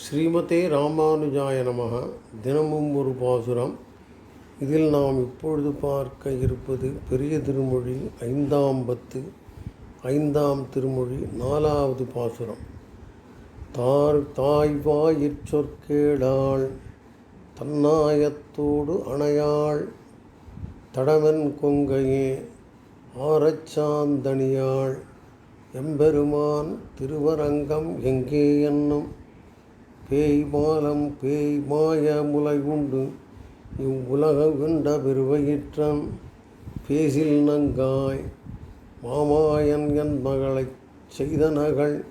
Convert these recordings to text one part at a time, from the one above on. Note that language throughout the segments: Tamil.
ஸ்ரீமதே ராமானுஜாய நமக. தினமும் ஒரு பாசுரம். இதில் நாம் இப்பொழுது பார்க்க இருப்பது பெரிய திருமொழி ஐந்தாம் பத்து ஐந்தாம் திருமொழி நாலாவது பாசுரம். தார் தாய்வாயிற் சொற்கேடாள் தன்னாயத்தோடு அணையாள் தடவன் கொங்கையே ஆரச்சாந்தணியாள் எம்பெருமான் திருவரங்கம் எங்கே என்னும் பேய் மாலம் பேய் மாய முலை உண்டு இவ்வுலக வெண்ட பெருவயிற்றம் பேசில் நங்காய் மாமாயன் என் மகளைச் செய்தனகள்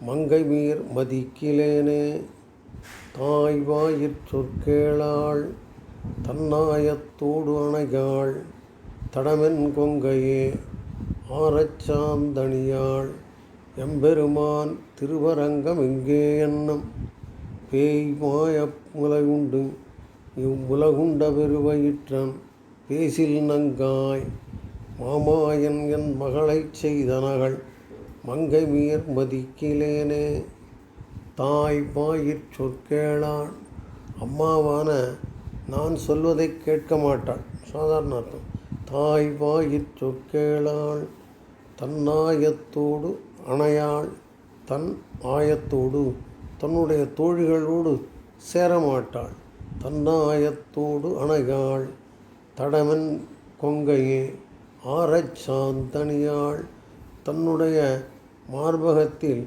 மங்கை மீர் மதிக்கிலேனே. தாய் வாயிற் சொற்கேளாள் தன்னாயத்தோடு அணையாள் தடமென் கொங்கையே ஆரச்சாந்தணியாள் எம்பெருமான் திருவரங்கம் இங்கே என்னும் பேய் மாய உலகுண்டு இவ்வுலகுண்ட பெருவயிற்றம் பேசில் நங்காய். மாமாயன் என் மகளைச் செய்தனகள் மங்கை மீர் மதிக்கிலேனே. தாய் பாயிற் சொற்கேளான் அம்மாவான நான் சொல்வதை கேட்க மாட்டாள். சாதாரண அர்த்தம் தாய் வாயிற் சொற்கேளாள் தன்னாயத்தோடு அணையாள். தன் ஆயத்தோடு தன்னுடைய தோழிகளோடு சேரமாட்டாள். தன்னாயத்தோடு அணையாள். தடமன் கொங்கையே ஆறச் சாந்தணியாள். தன்னுடைய மார்பகத்தில்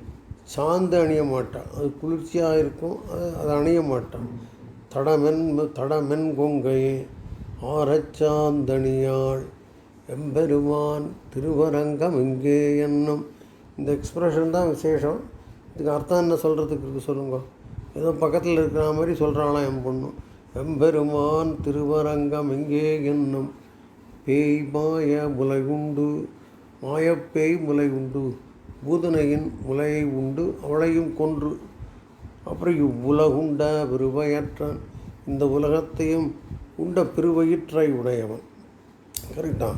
சாந்து அணிய மாட்டாள். அது குளிர்ச்சியாக இருக்கும் அது அதை அணிய மாட்டாள். தடமென் தடமென் கொங்கையே ஆரச்சாந்தணியாள் எம்பெருமான் திருவரங்கம் இங்கே என்னும் இந்த எக்ஸ்பிரஷன் தான் விசேஷம். இதுக்கு அர்த்தம் என்ன சொல்கிறதுக்கு இருக்குது சொல்லுங்க. ஏதோ பக்கத்தில் இருக்கிற மாதிரி சொல்கிறாளாம் என் பொண்ணு. எம்பெருமான் திருவரங்கம் எங்கே என்னும் பேய் மாய முலை உண்டு மாயப்பேய் முலை உண்டு பூதனையின் முலையை உண்டு அவளையும் கொன்று. அப்புறம் இவ்வுலகுண்ட பெருவயற்றான் இந்த உலகத்தையும் உண்ட பெருவயிற்றை உடையவன். கரெக்டா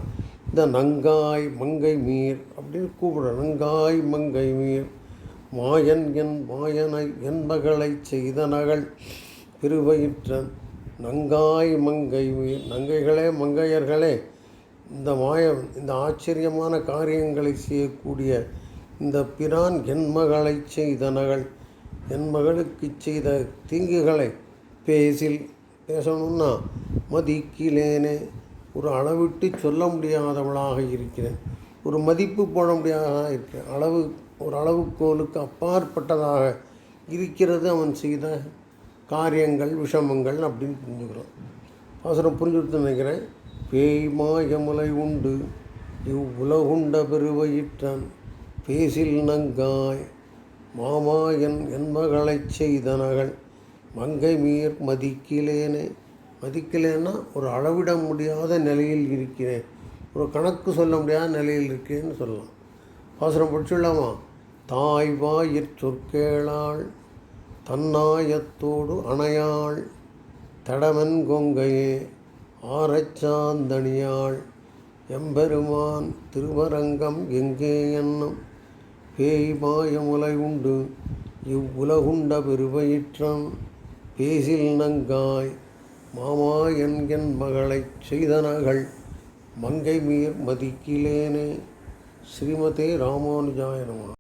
இந்த நங்காய் மங்கை மீர் அப்படின்னு கூப்பிடுற நங்காய் மங்கை மீர். மாயன் என் மாயனை என் செய்த நகள் பெருவயிற்றன் நங்காய் மங்கை நங்கைகளே மங்கையர்களே இந்த மாயம் இந்த ஆச்சரியமான காரியங்களை செய்யக்கூடிய இந்த பிரான் என் மகளை செய்த நகள் என் மகளுக்கு செய்த தீங்குகளை பேசில் பேசணும்னா மதிக்கிலேனே. ஒரு அளவிட்டு சொல்ல முடியாதவளாக இருக்கிறேன். ஒரு மதிப்பு போட முடியாத இருக்கிறேன். அளவு ஒரு அளவுக்கோலுக்கு அப்பாற்பட்டதாக இருக்கிறது அவன் செய்த காரியங்கள் விஷமங்கள் அப்படின்னு புரிஞ்சுக்கிறோம். அவசரம் புரிஞ்சுட்டு நினைக்கிறேன். பேய் மாயமுலை உண்டு. இவ் உலகுண்ட பெருவயிற்றான் பேசில் நங்காய். மாமாயன் என் மகளைச் செய்தனகள் மங்கை மீர் மதிக்கிலேனே. மதிக்கலேன்னா ஒரு அளவிட முடியாத நிலையில் இருக்கிறேன். ஒரு கணக்கு சொல்ல முடியாத நிலையில் இருக்கேன்னு சொல்லலாம். பாசுரம் படிச்சுடலாமா? தாய் வாயிற் சொற்கேளாள் தன்னாயத்தோடு அணையாள் தடமன் கொங்கையே ஆரச்சாந்தணியாள் எம்பெருமான் திருவரங்கம் எங்கே என்னும் பேய் மாயமுலை உண்டு. இவ்வுலகுண்ட பெருவயிற்றம் பேசில் நங்காய் மாமா என் என் மகளைச் செய்தனகள் மங்கை மீர் மதிக்கிலேனே. ஸ்ரீமதே ராமானுஜாய நம.